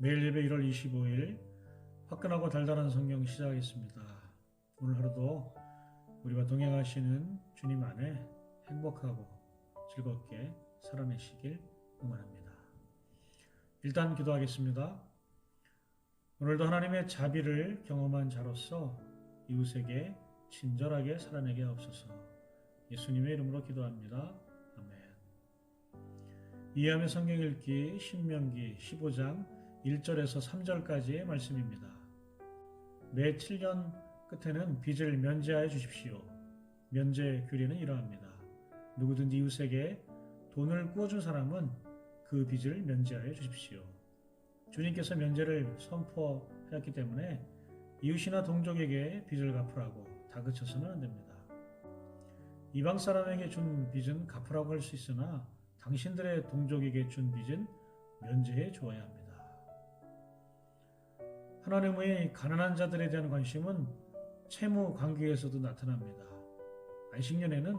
매일 예배 1월 25일 화끈하고 달달한 성경 시작하겠습니다. 오늘 하루도 우리와 동행하시는 주님 안에 행복하고 즐겁게 살아내시길 응원합니다. 일단 기도하겠습니다. 오늘도 하나님의 자비를 경험한 자로서 이웃에게 친절하게 살아내게 하옵소서. 예수님의 이름으로 기도합니다. 아멘. 이해함의 성경 읽기 신명기 15장 1절에서 3절까지의 말씀입니다. 매 7년 끝에는 빚을 면제하여 주십시오. 면제 규례는 이러합니다. 누구든지 이웃에게 돈을 꾸어준 사람은 그 빚을 면제하여 주십시오. 주님께서 면제를 선포하였기 때문에 이웃이나 동족에게 빚을 갚으라고 다그쳐서는 안 됩니다. 이방 사람에게 준 빚은 갚으라고 할 수 있으나 당신들의 동족에게 준 빚은 면제해 주어야 합니다. 하나님의 가난한 자들에 대한 관심은 채무 관계에서도 나타납니다. 안식년에는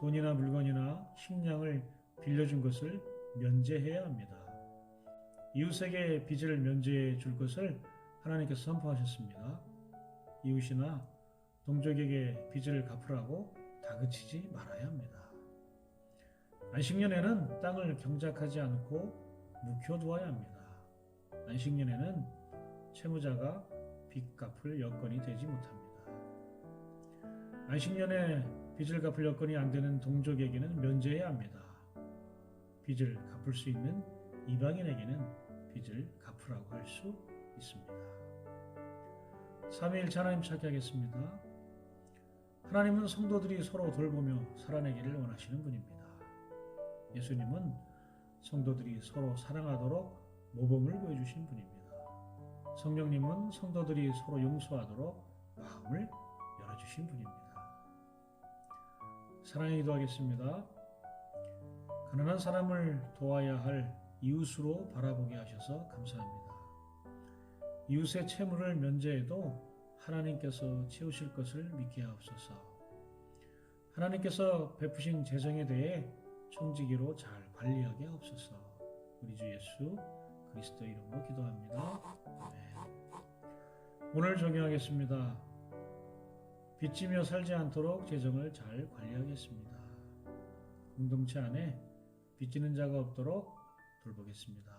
돈이나 물건이나 식량을 빌려준 것을 면제해야 합니다. 이웃에게 빚을 면제해 줄 것을 하나님께서 선포하셨습니다. 이웃이나 동족에게 빚을 갚으라고 다그치지 말아야 합니다. 안식년에는 땅을 경작하지 않고 묵혀두어야 합니다. 안식년에는 채무자가 빚 갚을 여건이 되지 못합니다. 안식년에 빚을 갚을 여건이 안 되는 동족에게는 면제해야 합니다. 빚을 갚을 수 있는 이방인에게는 빚을 갚으라고 할 수 있습니다. 3일 하나님 찾기 하겠습니다. 하나님은 성도들이 서로 돌보며 살아내기를 원하시는 분입니다. 예수님은 성도들이 서로 사랑하도록 모범을 보여주신 분입니다. 성령님은 성도들이 서로 용서하도록 마음을 열어주신 분입니다. 사랑에 기도하겠습니다. 가난한 사람을 도와야 할 이웃으로 바라보게 하셔서 감사합니다. 이웃의 채무를 면제해도 하나님께서 채우실 것을 믿게 하옵소서. 하나님께서 베푸신 재정에 대해 청지기로 잘 관리하게 하옵소서. 우리 주 예수 그리스도 이름으로 기도합니다. 네. 오늘 정의하겠습니다. 빚지며 살지 않도록 재정을 잘 관리하겠습니다. 공동체 안에 빚지는 자가 없도록 돌보겠습니다.